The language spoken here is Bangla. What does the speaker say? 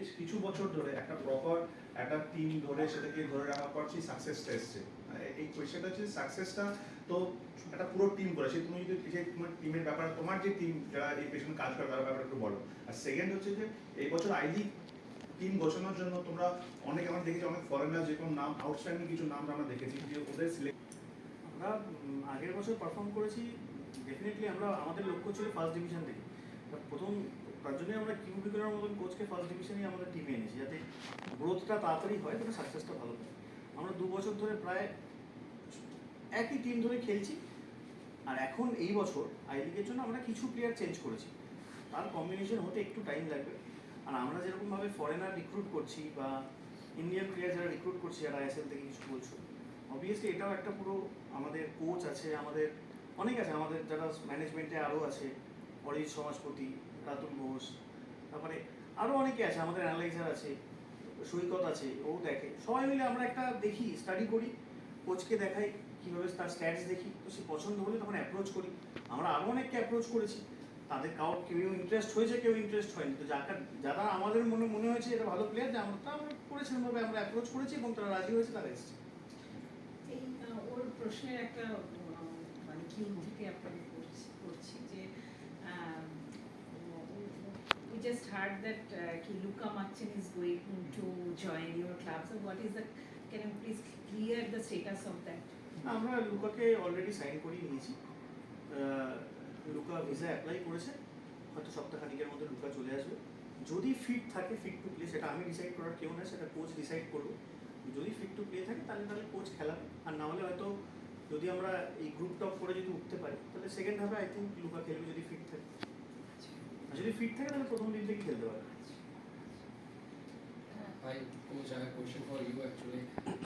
বেশ কিছু বছর ধরে একটা প্রপার একটা টিম ধরে সেটাকে ধরে রাখার পর সেই সাকসেসটা এসছে। মানে এই কোয়েশ্চেনটা হচ্ছে সাকসেসটা তো একটা পুরো টিম করে। সেই তুমি যদি সেই তোমার টিমের ব্যাপারে, তোমার যে টিম যারা এই পেছনে কাজ করে তার ব্যাপারে একটু বলো। আর সেকেন্ড হচ্ছে যে এই বছর আইডি টিম গোছানোর জন্য তোমরা অনেক, আমরা দেখেছি অনেক ফরেনার কোনো নাম আউটস্ট্যান্ডিং কিছু নাম আমরা দেখেছি, যে ওদের সিলেক্ট আমরা আগের বছর পারফর্ম করেছি ডেফিনেটলি আমরা, আমাদের লক্ষ্য ছিল ফার্স্ট ডিভিশন থেকে প্রথম তার জন্যই আমরা কিউবিকুলার মতন কোচকে ফার্স্ট ডিভিশনেই আমাদের টিমে এনেছি, যাতে গ্রোথটা তাড়াতাড়ি হয় যাতে সাকসেসটা ভালো হয়। আমরা দু বছর ধরে প্রায় একই টিম ধরে খেলছি, আর এখন এই বছর আই লিগের জন্য আমরা কিছু প্লেয়ার চেঞ্জ করেছি। তার কম্বিনেশন হতে একটু টাইম লাগবে। আর আমরা যেরকমভাবে ফরেনার রিক্রুট করছি বা ইন্ডিয়ান প্লেয়ার যারা রিক্রুট করছি, যারা আইএসএল থেকে কিছু বলছো অবভিয়াসলি এটাও একটা পুরো আমাদের কোচ আছে, আমাদের অনেক আছে, আমাদের যারা ম্যানেজমেন্টে আরও আছে অরিজ সমাজপতি, রাতুল ঘোষ, তারপরে আরও অনেকে আছে, আমাদের অ্যানালাইজার আছে, সৈকত আছে, ও দেখে। সবাই মিলে আমরা একটা দেখি স্টাডি করি কোচকে দেখাই, কীভাবে তার স্ট্যাটস দেখি। তো সে পছন্দ হলে তখন অ্যাপ্রোচ করি। আমরা আরও অনেককে অ্যাপ্রোচ করেছি। তাদের কাউ কেউ ইন্টারেস্ট হয়েছে, কেউ ইন্টারেস্ট হয়নি। তো যাকে যারা আমাদের মনে মনে হয়েছে এটা ভালো প্লেয়ার যে আমরা তা আমরা করেছিলাম ভাবে আমরা অ্যাপ্রোচ করেছি এবং তারা রাজি হয়েছে, তারা এসেছে। এই ওর প্রশ্নের একটা মানে কি থেকে আপনাকে করছি? we just heard that uh, ki Luka Machin is going to join your club. So what is the, can you please clear the status of that? আমরা লুকাকে অলরেডি সাইন করিয়ে নিয়েছি আহ, লুকা ভিসা অ্যাপ্লাই করেছে হয়তো সপ্তাহখানিকের মধ্যে লুকা চলে আসবে যদি ফিট থাকে ফিট টু প্লে সেটা আমি ডিসাইড করার কেউ না সেটা কোচ ডিসাইড করবো যদি ফিট টু প্লে থাকে তাহলে তাহলে কোচ খেলাবে আর না হলে হয়তো যদি আমরা এই গ্রুপ টপ করে যদি উঠতে পারি তাহলে সেকেন্ড হাফে আই থিঙ্ক লুকা খেলবে যদি ফিট থাকে আর যদি ফিট থাকে তাহলে প্রথম দিন থেকে খেলতে পারে Hi, coach. I have a question for you actually.